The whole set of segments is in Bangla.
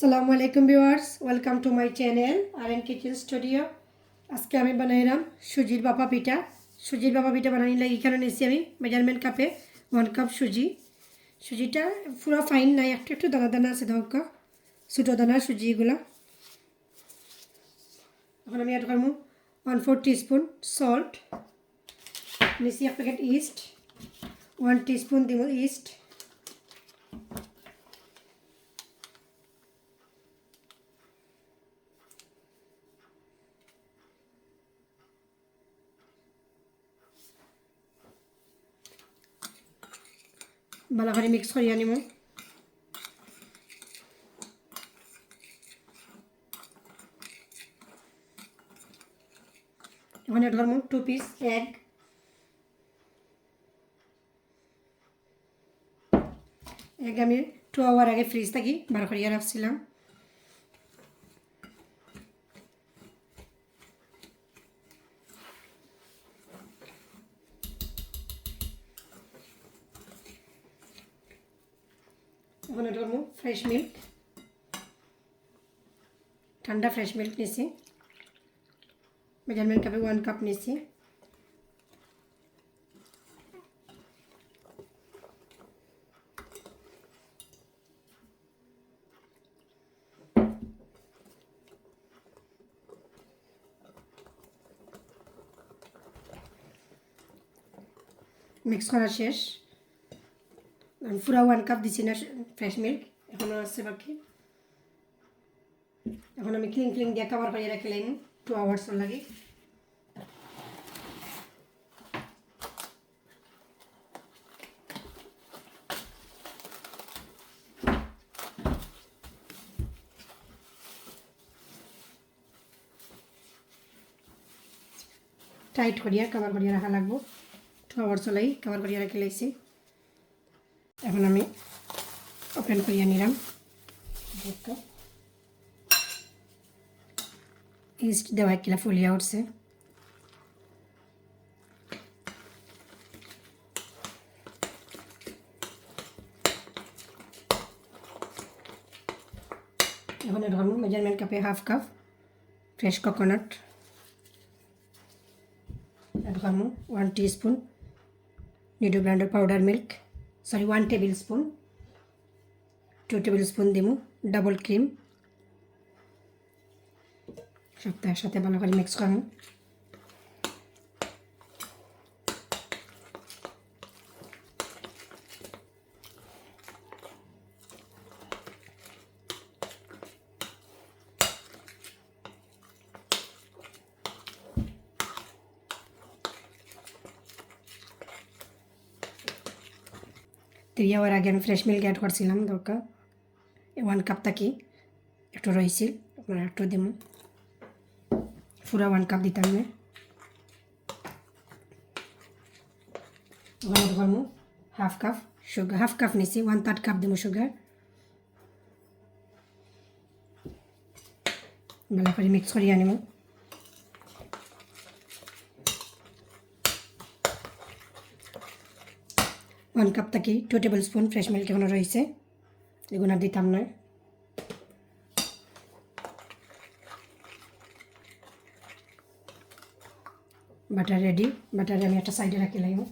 সালামু আলাইকুম viewers welcome to my channel R N kitchen studio আজকে আমি বানাইলাম সুজির বাপা পিঠা। সুজির বাপা পিঠা বানাই লাগে এখানে নিয়েছি আমি মেজারমেন্ট কাপে ওয়ান কাপ সুজি। সুজিটা পুরো ফাইন নাই, একটু একটু দানা দানা আছে ধক্কা ছোটো দানা সুজি এগুলো। এখন আমি অ্যাড করব ওয়ান ফোর টিস্পুন সল্ট নিয়েছি এক প্যাকেট ইস্ট ওয়ান টিস্পুন দিব ইস্ট ভালো করে মিক্স করিয়া নিব এখন করব টু পিস এগ এগ আমি টু আওয়ার আগে ফ্রিজ থাকি বার করিয়া রাখছিলাম। এখন এটা করব ফ্রেশ মিল্ক ঠান্ডা ফ্রেশ মিল্ক নিয়েছি মেজারমেন্ট কাপে ওয়ান কাপ নিয়েছি মিক্স করা শেষ। পুরা ওয়ান কাপ দিছি না ফ্রেশ মিল্ক, এখন আসছে বাকি। এখন আমি ক্লিন ক্লিন দিয়ে কাভার করে রাখলাম টু আওয়ার্স লাগে। টাইট করিয়া কাভার করিয়া রাখা লাগবো। টু আওয়ার্স লাগি কাভার করিয়া রাখি লাইছি এখন আমি ওপেন করিয়া নিলাম ইস্ট দেওয়া কিলা ফুলিয়া উঠছে এখন এর ধরবো মেজারমেন্ট কাপে হাফ কাপ ফ্রেশ কোকোনাট এর ধরবো ওয়ান টিস্পুন নিডো ব্র্যান্ডের powder milk sorry one tablespoon two tablespoon দিমু ডাবল ক্রিম সপ্তাহের সাথে ভালো করে মিক্স করুন। থ্রি আওয়ার আগে আমি ফ্রেশ মিল্ক অ্যাড করছিলাম দরকার। ওয়ান কাপ থাকি, একটু রয়েছিল আপনারা একটু দিব পুরা ওয়ান কাপ দিতাম না করব half cup sugar half cup নিছি, ওয়ান থার্ড কাপ দিব সুগার ভালো করে মিক্স করিয়ে আনিব ওয়ান কাপ থাকি two tablespoon fresh milk এখনও রয়েছে এগুলো দিতাম নয় বাটার রেডি বাটারে আমি একটা সাইডে রাখি লাগবো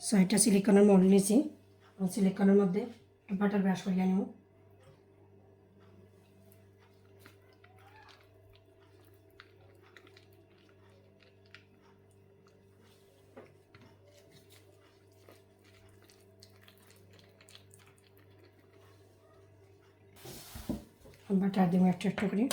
ছয়টা সিলিকনের মোল্ড নিয়েছি। সিলিকনের মধ্যে বাটার ব্রাশ করিয়ে আনিব বাটার দিব একটু একটু করে।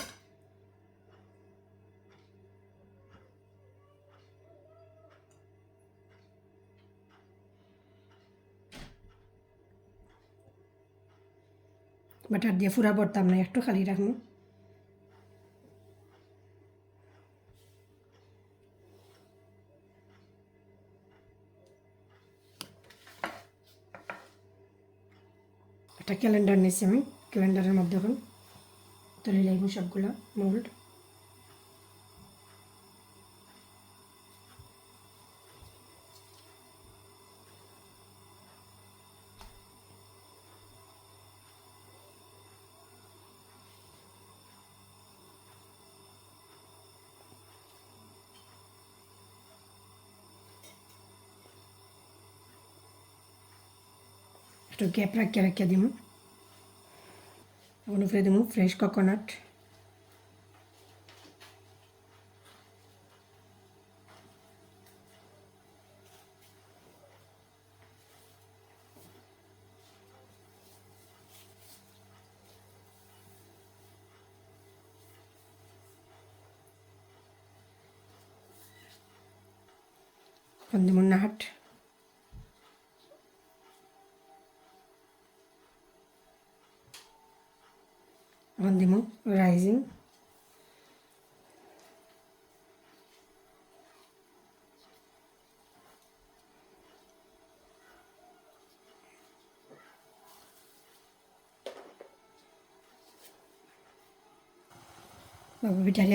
বাটার দিয়ে ফুরা পড়তাম না একটু খালি রাখব। একটা ক্যালেন্ডার নিয়েছি আমি ক্যালেন্ডারের মধ্যে এখন। তুলে নেব সবগুলো মোল্ড একটু গ্যাপ রাখিয়ে রাখিয়ে দিব এখন উপরে দিমু ফ্রেশ কোকোনাট এখন দিমু এখন দিমু রাইজিং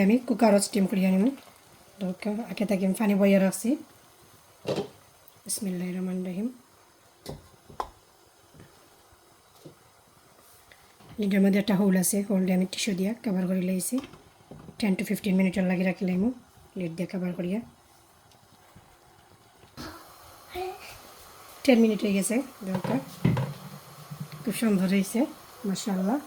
আমি কুকারত স্টিম করি আনিমু। আগে থাকি আমি পানি বইয়া রাখছি বিসমিল্লাহির রহমানির রহিম লিডের মধ্যে একটা হোল আছে হোলটা আমি টিস্যু দিয়া কভার করে লাইছি। টেন টু ফিফটিন মিনিটের লাগি রাখি লাইমু লিড দিয়ে কভার করিয়া। টেন মিনিট হয়ে গেছে দরকার। খুব সুন্দর হয়েছে মাসাল্লাহ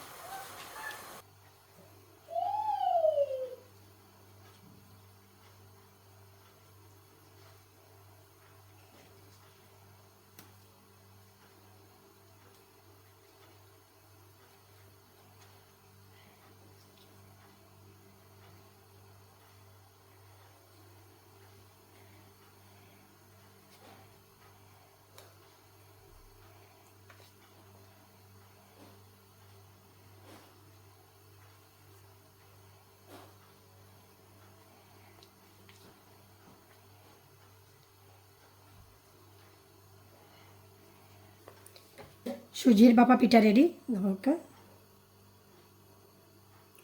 সুজির বাপা পিঠা রেডি দরকার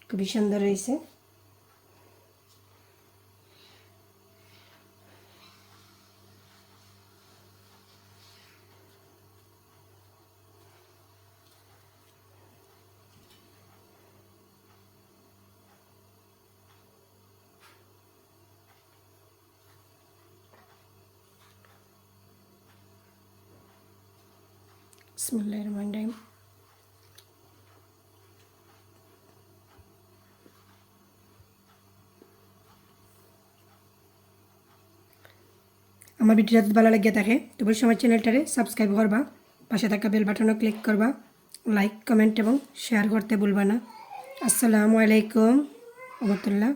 খুবই সুন্দর হয়েছে। আমার ভিডিওটা যদি ভালো লাগিয়ে থাকে তবে সময় চ্যানেলটারে সাবস্ক্রাইব করবা, পাশে থাকা বেল বাটনও ক্লিক করবা লাইক কমেন্ট এবং শেয়ার করতে ভুলবা না। আসসালামু আলাইকুম, রহমতুল্লাহ।